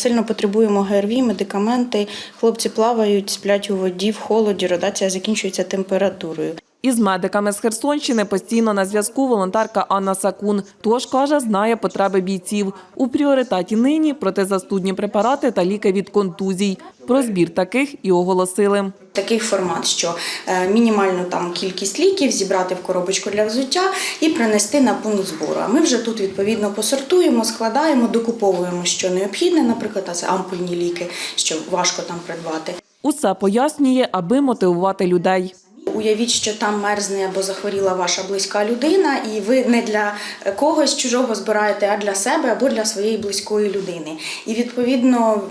сильно потребуємо ГРВІ, медикаменти. Хлопці плавають, сплять у воді, в холоді, Родація закінчується температурою. Із медиками з Херсонщини постійно на зв'язку волонтерка Анна Сакун. Тож, каже, знає потреби бійців. У пріоритеті нині протизастудні препарати та ліки від контузій. Про збір таких і оголосили. Такий формат, що е, мінімальну там кількість ліків зібрати в коробочку для взуття і принести на пункт збору. Ми вже тут відповідно посортуємо, складаємо, докуповуємо, що необхідне, наприклад, це ампульні ліки, що важко там придбати. Усе пояснює, аби мотивувати людей. Уявіть, що там мерзне або захворіла ваша близька людина, і ви не для когось чужого збираєте, а для себе або для своєї близької людини. І відповідно,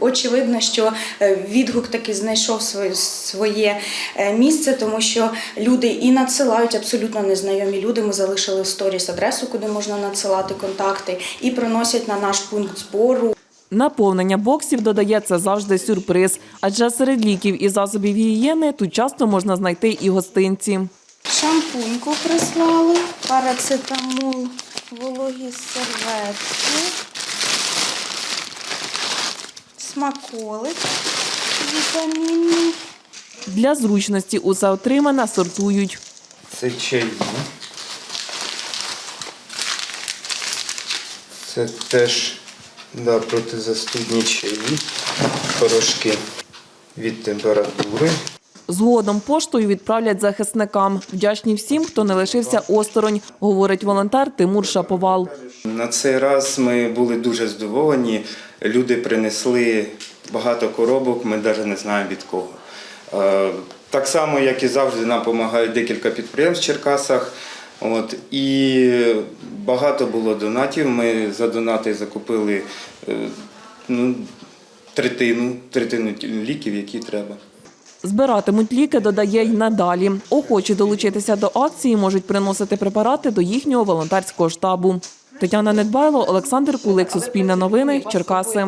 очевидно, що е, відгук таки знайшов своє, своє е, місце, тому що люди і надсилають абсолютно незнайомі люди. Ми залишили в сторіс адресу, куди можна надсилати контакти, і приносять на наш пункт збору. Наповнення боксів додається завжди сюрприз, адже серед ліків і засобів гігієни тут часто можна знайти і гостинці. Шампуньку прислали, парацетамол, вологі серветки, смаколик вітамінний. Для зручності усе отримане сортують. Це чаї. Це теж да, протизастудні чаї, порошки від температури. Згодом поштою відправлять захисникам. Вдячні всім, хто не лишився осторонь, говорить волонтер Тимур Шаповал. На цей раз ми були дуже здивовані. Люди принесли багато коробок, ми навіть не знаємо від кого. Е, Так само, як і завжди, нам допомагають декілька підприємств в Черкасах. От, і багато було донатів. Ми за донати закупили е, ну, третину, третину ліків, які треба. Збиратимуть ліки, додає й надалі. Охочі долучитися до акції можуть приносити препарати до їхнього волонтерського штабу. Тетяна Недбайло, Олександр Кулик, Суспільне новини, Черкаси.